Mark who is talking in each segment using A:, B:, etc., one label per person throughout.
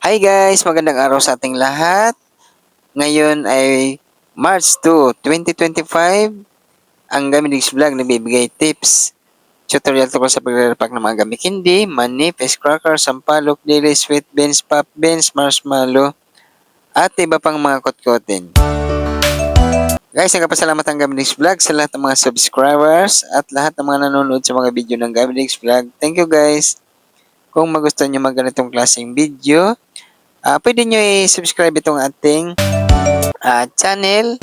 A: Hi guys! Magandang araw sa ating lahat. Ngayon ay March 2, 2025. Ang Gamidix Vlog nagbibigay tips, tutorial tungkol sa pagre-repack ng mga gamit hindi, mani, face cracker, sampalok, dili, sweet beans, pop beans, marshmallow, at iba pang mga kotkotin. Guys, nagpapasalamat ang Gamidix Vlog sa lahat ng mga subscribers at lahat ng mga nanonood sa mga video ng Gamidix Vlog. Thank you guys! Kung magustuhan nyo mag ganitong klaseng video, Ah, pwede nyo i-subscribe itong ating ah, channel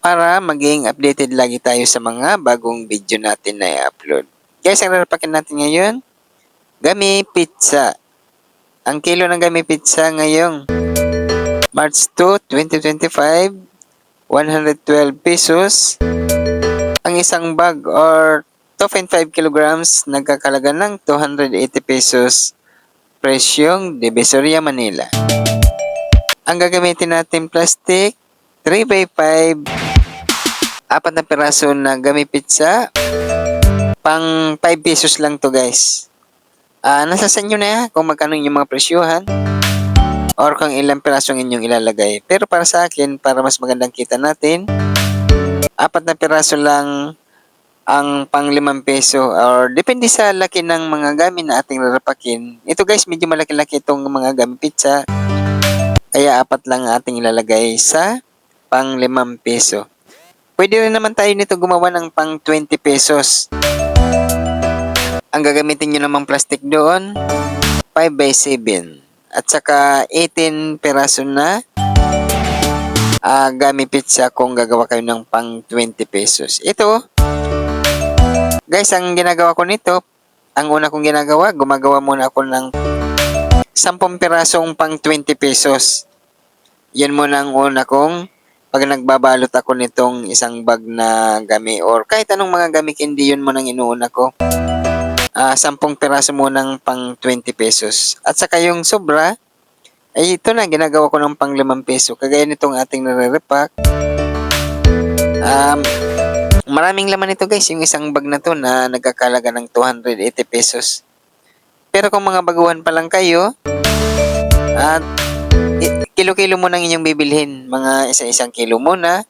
A: para maging updated lagi tayo sa mga bagong video natin na i-upload. Guys, ang rarapakin natin ngayon, gami pizza. Ang kilo ng gami pizza ngayong March 2, 2025, 112 pesos. Ang isang bag or 2.5 kilograms nagkakalaga ng 280 pesos presyong Divisoria, Manila. Ang gagamitin natin plastic, 3x5, apat na piraso na gami pizza, pang 5 pesos lang to guys. Ah, nasa sa inyo na kung magkano yung mga presyuhan or kung ilang piraso ang inyong ilalagay. Pero para sa akin, para mas magandang kita natin, apat na piraso lang ang pang limang peso or depende sa laki ng mga gamit na ating rarapakin. Ito guys, medyo malaki-laki itong mga gamit pizza. Kaya apat lang ating ilalagay sa pang limang peso. Pwede rin naman tayo nito gumawa ng pang 20 pesos. Ang gagamitin nyo namang plastic doon, 5 by 7 At saka 18 peraso na uh, gami pizza kung gagawa kayo ng pang 20 pesos. Ito, Guys, ang ginagawa ko nito, ang una kong ginagawa, gumagawa muna ako ng 10 pirasong pang 20 pesos. Yan muna ang una kong pag nagbabalot ako nitong isang bag na gami or kahit anong mga gami hindi yun muna ang inuuna ko. Uh, 10 piraso munang pang 20 pesos. At saka yung sobra, ay ito na, ginagawa ko ng pang 5 peso. Kagaya nitong ating nare-repack. Um, Maraming laman ito guys, yung isang bag na to na nagkakalaga ng 280 pesos. Pero kung mga baguhan pa lang kayo, at kilo-kilo mo nang inyong bibilhin, mga isa-isang kilo muna,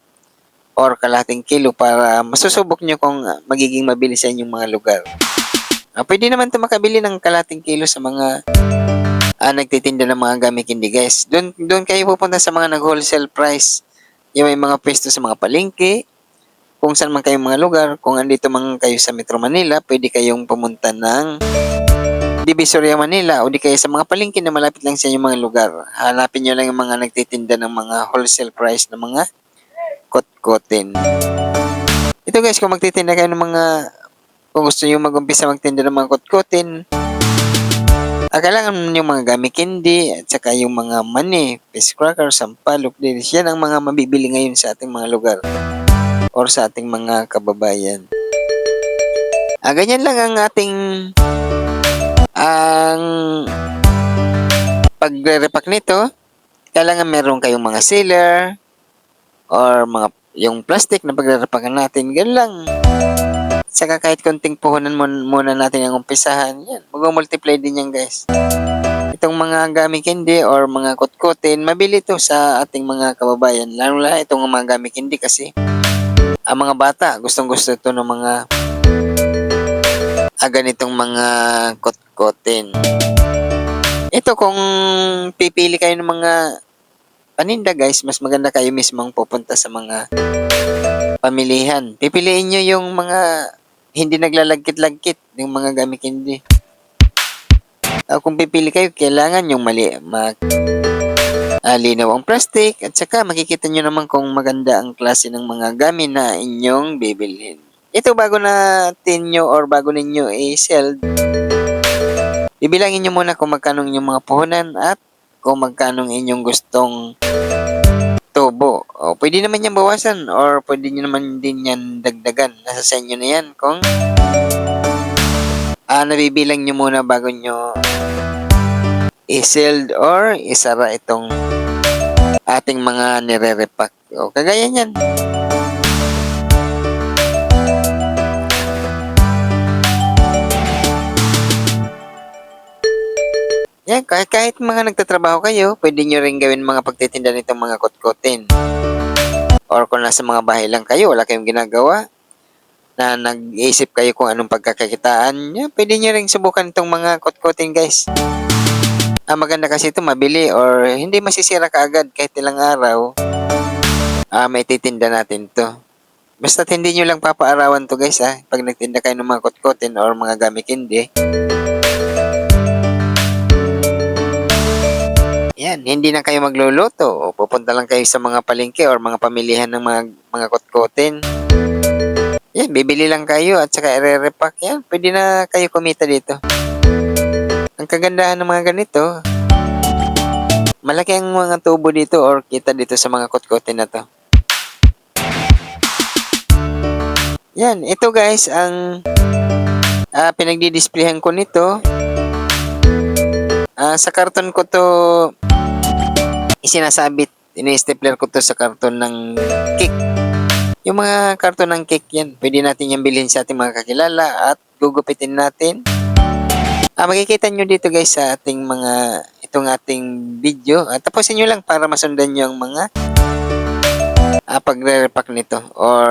A: or kalating kilo para masusubok nyo kung magiging mabilis sa inyong mga lugar. Ah, pwede naman ito makabili ng kalating kilo sa mga ah, nagtitinda ng mga gamit hindi guys. Doon, doon kayo pupunta sa mga nag-wholesale price. Yung may mga pwesto sa mga palengke, kung saan man kayong mga lugar, kung andito man kayo sa Metro Manila, pwede kayong pumunta ng Divisoria Manila o di kaya sa mga palengke na malapit lang sa inyong mga lugar. Hanapin nyo lang yung mga nagtitinda ng mga wholesale price ng mga kot-kotin. Ito guys, kung magtitinda kayo ng mga, kung gusto nyo mag-umpisa magtinda ng mga kot-kotin, ah, kailangan yung mga gamit candy at saka yung mga mani, fish cracker, sampalok. Yan ang mga mabibili ngayon sa ating mga lugar or sa ating mga kababayan. Ah, ganyan lang ang ating ang pagre-repack nito. Kailangan meron kayong mga sealer or mga yung plastic na pagre-repackan natin. Ganun lang. Saka kahit konting puhunan muna natin ang umpisahan. Yan. Mag-multiply din yan guys. Itong mga gamit hindi or mga kutkutin, mabili to sa ating mga kababayan. Lalo na itong mga gamit hindi kasi ang mga bata, gustong gusto ito ng mga ah, ganitong mga kot-kotin. Ito kung pipili kayo ng mga paninda guys, mas maganda kayo mismong pupunta sa mga pamilihan. Pipiliin nyo yung mga hindi naglalagkit-lagkit, yung mga gamit hindi. Uh, kung pipili kayo, kailangan yung mali, mag, uh, linaw ang plastic at saka makikita nyo naman kung maganda ang klase ng mga gamit na inyong bibilhin. Ito bago natin nyo or bago ninyo i-sell, bibilangin nyo muna kung magkano inyong mga puhunan at kung magkano inyong gustong tubo. O, pwede naman yan bawasan or pwede nyo naman din yan dagdagan. Nasa sa inyo na yan kung ah, nabibilang nyo muna bago nyo i-sell or isara itong ating mga nire-repack. O, kagaya niyan. Yan Yan, kahit, kahit mga nagtatrabaho kayo, pwede nyo rin gawin mga pagtitinda nitong mga kotkotin. Or kung nasa mga bahay lang kayo, wala kayong ginagawa, na nag-iisip kayo kung anong pagkakakitaan niya, pwede nyo rin subukan itong mga kotkotin guys. Ang maganda kasi ito mabili or hindi masisira kaagad kahit ilang araw. Ah, may titinda natin to. Basta hindi nyo lang papaarawan to guys ha. Pag nagtinda kayo ng mga kotkotin or mga gamit hindi. Yan, hindi na kayo magluluto pupunta lang kayo sa mga palengke or mga pamilihan ng mga, mga kotkotin. Yan, bibili lang kayo at saka ire-repack. Yan, pwede na kayo kumita dito. Ang kagandahan ng mga ganito, malaki ang mga tubo dito or kita dito sa mga kotkotin na to. Yan, ito guys, ang ah, pinagdi-displayhan ko nito. Ah, sa karton ko to isinasabit, ini-stapler ko to sa karton ng cake. Yung mga karton ng cake yan, pwede natin yung bilhin sa ating mga kakilala at gugupitin natin. Ah, makikita nyo dito guys sa ating mga, itong ating video. At tapusin nyo lang para masundan nyo ang mga ah, pagre-repack nito or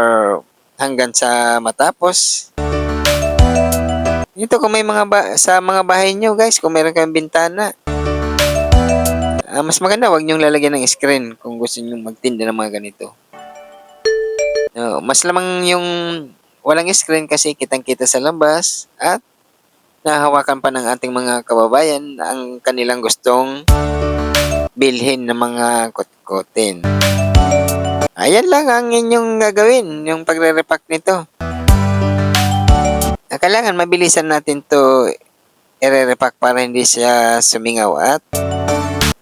A: hanggang sa matapos. Ito kung may mga sa mga bahay nyo guys, kung meron kayong bintana, Ah, mas maganda wag niyong lalagyan ng screen kung gusto niyo magtinda ng mga ganito. No, mas lamang yung walang screen kasi kitang-kita sa labas at nahawakan pa ng ating mga kababayan ang kanilang gustong bilhin ng mga kotkotin. Ayan lang ang inyong gagawin, yung pagre-repack nito. Ah, Kailangan mabilisan natin to i-repack para hindi siya sumingaw at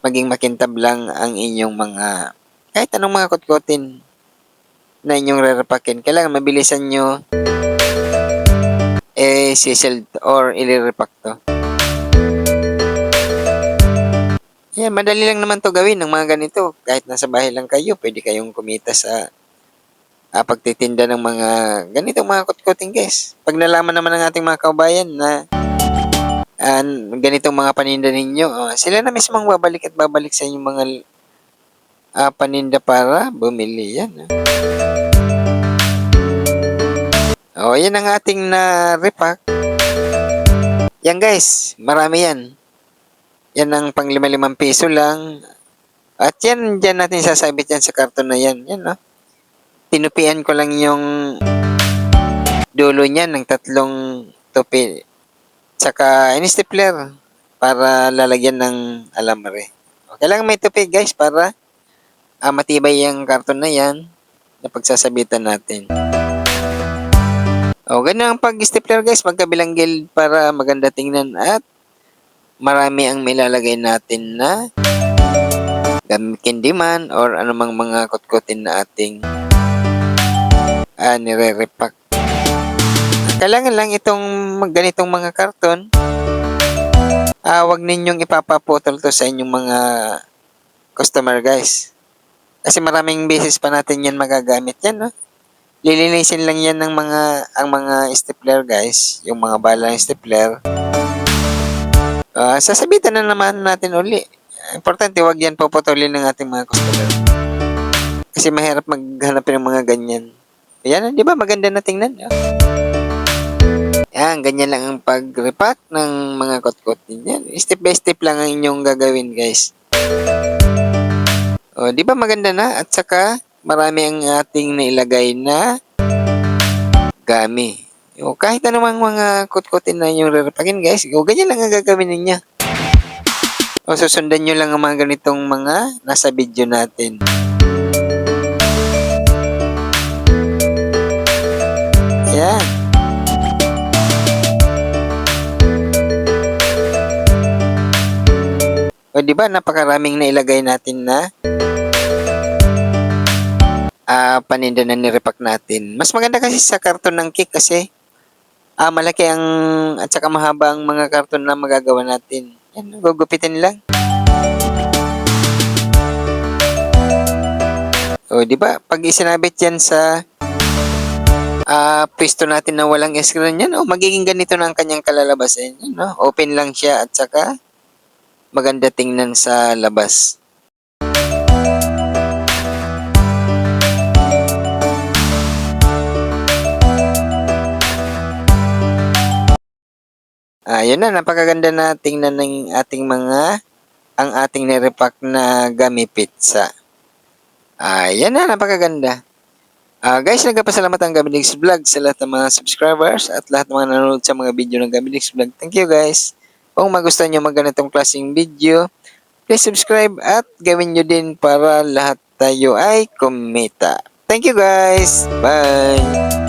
A: maging makintab lang ang inyong mga kahit anong mga kotkotin na inyong rerepakin. Kailangan mabilisan nyo eh sisil or ilirepack to. Yan, madali lang naman to gawin ng mga ganito. Kahit nasa bahay lang kayo, pwede kayong kumita sa ah, pagtitinda ng mga ganitong mga kotkotin guys. Pag nalaman naman ng ating mga kabayan na ah, ganitong mga paninda ninyo, ah, sila na mismong babalik at babalik sa inyong mga ah, paninda para bumili yan. Oh, yan ang ating na repack. Yan guys, marami yan. Yan ang pang lima-limang piso lang. At yan, dyan natin sasabit yan sa karton na yan. Yan, no? Tinupian ko lang yung dulo niyan ng tatlong tupi. Tsaka in-stapler para lalagyan ng alambre. Kailangan may tupi guys para ah, matibay yung karton na yan na pagsasabitan natin. O, ganun ang pag-stapler guys, magkabilang gilid para maganda tingnan at marami ang milalagay natin na gamit candy man or anumang mga kutkutin na ating ah, nire-repack. Kailangan lang itong ganitong mga karton. Ah, wag ninyong ipapaputol to sa inyong mga customer guys. Kasi maraming beses pa natin yan magagamit yan, no? Lilinisin lang yan ng mga ang mga stapler guys, yung mga bala ng stapler. Ah, sasabitan na naman natin uli. Importante, wag yan puputulin ng ating mga customer. Kasi mahirap maghanap ng mga ganyan. Ayan, di ba? Maganda na tingnan. Oh. Yan, ganyan lang ang pag-repack ng mga kot-kot Yan, step by step lang ang inyong gagawin, guys. O, di ba maganda na? At saka, marami ang ating nailagay na gami. O, kahit anumang mga kutkutin na inyong rerepakin, guys, o, ganyan lang ang gagawin ninyo. O, susundan nyo lang ang mga ganitong mga nasa video natin. Yan. O, di ba, napakaraming nailagay natin na ah paninda na nirepack natin. Mas maganda kasi sa karton ng cake kasi ah malaki ang at saka mahaba ang mga karton na magagawa natin. Yan, gugupitin lang. O, di ba? Pag isinabit yan sa ah pwesto natin na walang screen yan, oh, magiging ganito na ang kanyang kalalabasan. Yan, no? Open lang siya at saka maganda tingnan sa labas. Ah, yun na, napakaganda na tingnan ng ating mga ang ating nirepack na gummy pizza. Ah, yan na, napakaganda. Ah, guys, nagpapasalamat ang Gamilex Vlog sa lahat ng mga subscribers at lahat ng mga nanonood sa mga video ng Gamilex Vlog. Thank you guys. Kung magustuhan nyo mag ganitong klaseng video, please subscribe at gawin nyo din para lahat tayo ay kumita. Thank you guys. Bye.